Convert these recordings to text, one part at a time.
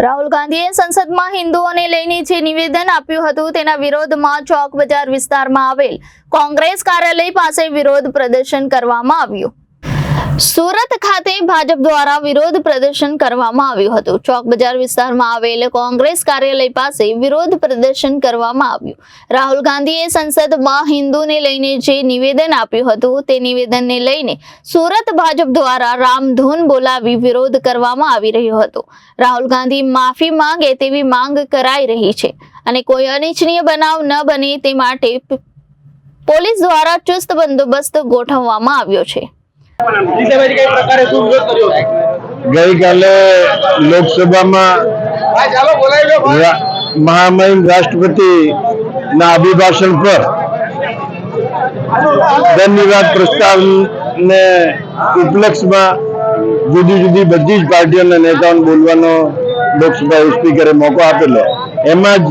રાહુલ ગાંધીએ સંસદમાં હિન્દુઓને લઈને જે નિવેદન આપ્યું હતું તેના વિરોધમાં ચોક બજાર વિસ્તારમાં આવેલ કોંગ્રેસ કાર્યાલય પાસે વિરોધ પ્રદર્શન કરવામાં આવ્યું. સુરત ખાતે ભાજપ દ્વારા વિરોધ પ્રદર્શન કરવામાં આવ્યું હતું. ચોક બજાર વિસ્તારમાં આવેલ કોંગ્રેસ કાર્યાલય પાસે વિરોધ પ્રદર્શન કરવામાં આવ્યું. રાહુલ ગાંધીએ સંસદમાં હિન્દુને લઈને જે નિવેદન આપ્યું હતું તે નિવેદનને લઈને સુરત ભાજપ દ્વારા રામધૂન બોલાવી વિરોધ કરવામાં આવી રહ્યો હતો. રાહુલ ગાંધી માફી માંગે તેવી માંગ કરાઈ રહી છે અને કોઈ અનિચ્છનીય બનાવ ન બને તે માટે પોલીસ દ્વારા ચુસ્ત બંદોબસ્ત ગોઠવવામાં આવ્યો છે. જીતેભાઈ કઈ પ્રકારે શું વિરોધ કર્યો ગઈકાલે લોકસભામાં રા- મહામહિમ રાષ્ટ્રપતિ ના અભિભાષણ પર ધન્યવાદ પ્રસ્તાવને ઉપલક્ષમાં જુદી જુદી બધી જ પાર્ટીઓના નેતાઓને બોલવાનો લોકસભા સ્પીકરે મોકો આપેલો એમાં જ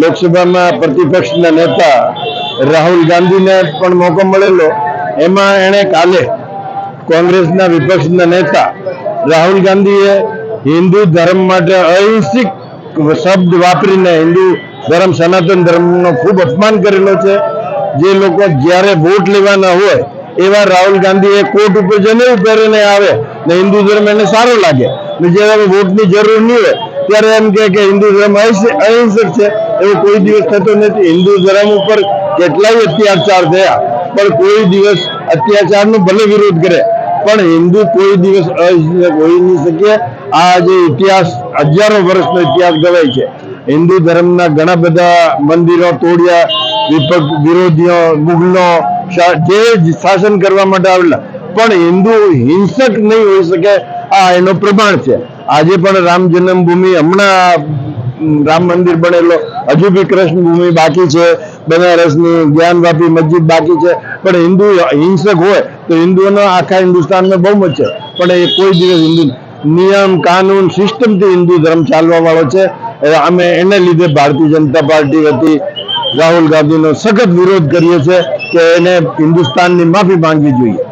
લોકસભામાં પ્રતિપક્ષના નેતા રાહુલ ગાંધીને પણ મોકો મળેલો એમાં એણે કાલે કોંગ્રેસના વિપક્ષના નેતા રાહુલ ગાંધીએ હિન્દુ ધર્મ માટે અહિંસિક શબ્દ વાપરીને હિન્દુ ધર્મ, સનાતન ધર્મનો ખૂબ અપમાન કરેલો છે. જે લોકો જ્યારે વોટ લેવાના હોય, એવા રાહુલ ગાંધીએ કોર્ટ ઉપર જનેऊ પહેરીને આવે ને હિન્દુ ધર્મ એને સારો લાગે. ને જ્યારે વોટની જરૂર નહીં હોય, ત્યારે એમ કહે કે હિન્દુ ધર્મ અહિંસ- અહિંસક છે. એવો કોઈ દિવસ થતો નથી. હિન્દુ ધર્મ ઉપર કેટલાય અત્યાચાર થયા, પણ કોઈ દિવસ અત્યાચારનો ભલે વિરોધ કરે પણ હિન્દુ કોઈ દિવસ હોઈ નહીં શકે. આ જે ઇતિહાસ, હજારો વર્ષનો ઇતિહાસ ગવાય છે. હિન્દુ ધર્મના ઘણા બધા મંદિરો તોડ્યા વિપક્ષ વિરોધીઓ મુગલો જે શાસન કરવા માટે આવેલા. પણ હિન્દુ હિંસક નહીં હોઈ શકે. આ એનો પ્રમાણ છે. આજે પણ રામ જન્મભૂમિ હમણાં રામ મંદિર બનેલો. હજુ બી કૃષ્ણ ભૂમિ બાકી છે, બનારસની જ્ઞાનવાપી મસ્જિદ બાકી છે. પણ હિન્દુ હિંસક હોય તો હિન્દુઓનો આખા હિન્દુસ્તાનમાં બહુમત છે પણ એ કોઈ દિવસ હિન્દુ નિયમ, કાનૂન સિસ્ટમથી હિન્દુ ધર્મ ચાલવા વાળો છે અમે એને લીધે ભારતીય જનતા પાર્ટી વતી રાહુલ ગાંધીનો સખત વિરોધ કરીએ છીએ કે એને હિન્દુસ્તાનની માફી માંગવી જોઈએ.